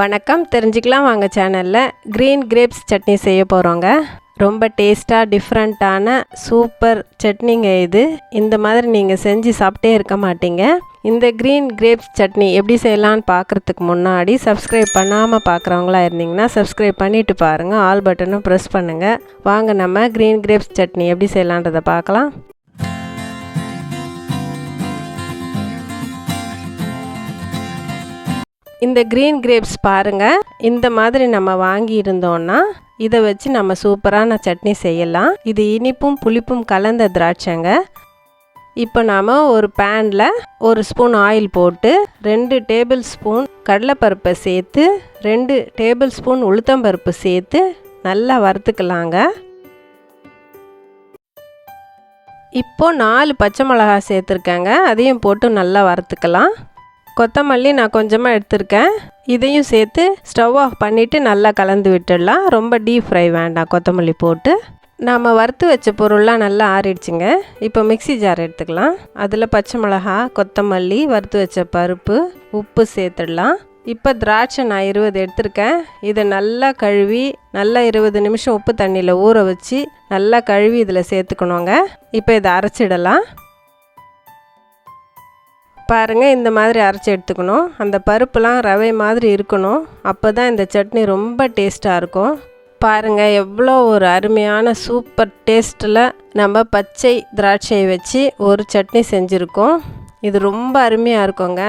வணக்கம். தெரிஞ்சுக்கலாம் வாங்க சேனலில் க்ரீன் கிரேப்ஸ் சட்னி செய்ய போகிறோங்க ரொம்ப டேஸ்ட்டாக டிஃப்ரெண்ட்டான சூப்பர் சட்னிங்க இது. இந்த மாதிரி நீங்கள் செஞ்சு சாப்பிட்டே இருக்க மாட்டீங்க. இந்த க்ரீன் கிரேப்ஸ் சட்னி எப்படி செய்யலான்னு பார்க்குறதுக்கு முன்னாடி சப்ஸ்கிரைப் பண்ணாமல் பார்க்குறவங்களா இருந்தீங்கன்னா சப்ஸ்கிரைப் பண்ணிவிட்டு பாருங்கள் ஆல் பட்டனும் ப்ரெஸ் பண்ணுங்கள் வாங்க நம்ம க்ரீன் கிரேப்ஸ் சட்னி எப்படி செய்யலான்றதை பார்க்கலாம். இந்த க்ரீன் கிரேப்ஸ் பாருங்கள் இந்த மாதிரி நம்ம வாங்கியிருந்தோன்னா இதை வச்சு நம்ம சூப்பரான சட்னி செய்யலாம். இது இனிப்பும் புளிப்பும் கலந்த திராட்சைங்க. இப்போ நாம் ஒரு பேனில் ஒரு ஸ்பூன் ஆயில் போட்டு ரெண்டு டேபிள் ஸ்பூன் கடலைப்பருப்பை சேர்த்து ரெண்டு டேபிள் ஸ்பூன் உளுத்தம்பருப்பு சேர்த்து நல்லா வறுத்துக்கலாங்க. இப்போ நாலு பச்சை மிளகா சேர்த்துருக்கேங்க. அதையும் போட்டு நல்லா வறுத்துக்கலாம். கொத்தமல்லி நான் கொஞ்சமாக எடுத்திருக்கேன். இதையும் சேர்த்து ஸ்டவ் ஆஃப் பண்ணிவிட்டு நல்லா கலந்து விட்டுடலாம். ரொம்ப டீப் ஃப்ரை வேண்டாம் கொத்தமல்லி போட்டு. நாம் வறுத்து வச்ச பொருள்லாம் நல்லா ஆறிடுச்சுங்க. இப்போ மிக்சி ஜார் எடுத்துக்கலாம். அதில் பச்சை மிளகா கொத்தமல்லி வறுத்து வச்ச பருப்பு உப்பு சேர்த்துடலாம். இப்போ திராட்சை நான் இருபது எடுத்திருக்கேன். இதை நல்லா கழுவி நல்லா இருபது நிமிஷம் உப்பு தண்ணியில் ஊற வச்சு நல்லா கழுவி இதில் சேர்த்துக்கணுங்க. இப்போ இதை அரைச்சிடலாம். பாருங்கள் இந்த மாதிரி அரைச்சி எடுத்துக்கணும். அந்த பருப்புலாம் ரவை மாதிரி இருக்கணும். அப்போ தான் இந்த சட்னி ரொம்ப டேஸ்ட்டாக இருக்கும். பாருங்கள் எவ்வளோ ஒரு அருமையான சூப்பர் டேஸ்ட்டில் நம்ம பச்சை திராட்சையை வச்சு ஒரு சட்னி செஞ்சுருக்கோம். இது ரொம்ப அருமையாக இருக்குங்க.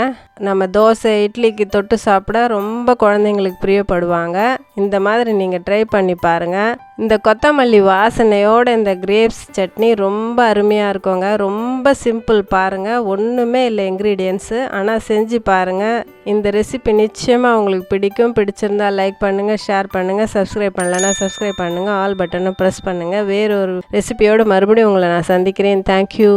நம்ம தோசை இட்லிக்கு தொட்டு சாப்பிட ரொம்ப குழந்தைங்களுக்கு பிரியப்படுவாங்க. இந்த மாதிரி நீங்கள் ட்ரை பண்ணி பாருங்கள் இந்த கொத்தமல்லி வாசனையோட இந்த கிரேப்ஸ் சட்னி ரொம்ப அருமையாக இருக்குங்க. ரொம்ப சிம்பிள் பாருங்கள் ஒன்றுமே இல்லை இன்க்ரீடியன்ஸு ஆனால் செஞ்சு பாருங்கள் இந்த ரெசிபி நிச்சயமாக உங்களுக்கு பிடிக்கும். பிடிச்சிருந்தா லைக் பண்ணுங்கள் ஷேர் பண்ணுங்கள் சப்ஸ்கிரைப் பண்ணலன்னா சப்ஸ்கிரைப் பண்ணுங்கள் ஆல் பட்டனை ப்ரெஸ் பண்ணுங்கள் வேறொரு ரெசிபியோடு மறுபடியும் உங்களை நான் சந்திக்கிறேன். தேங்க்யூ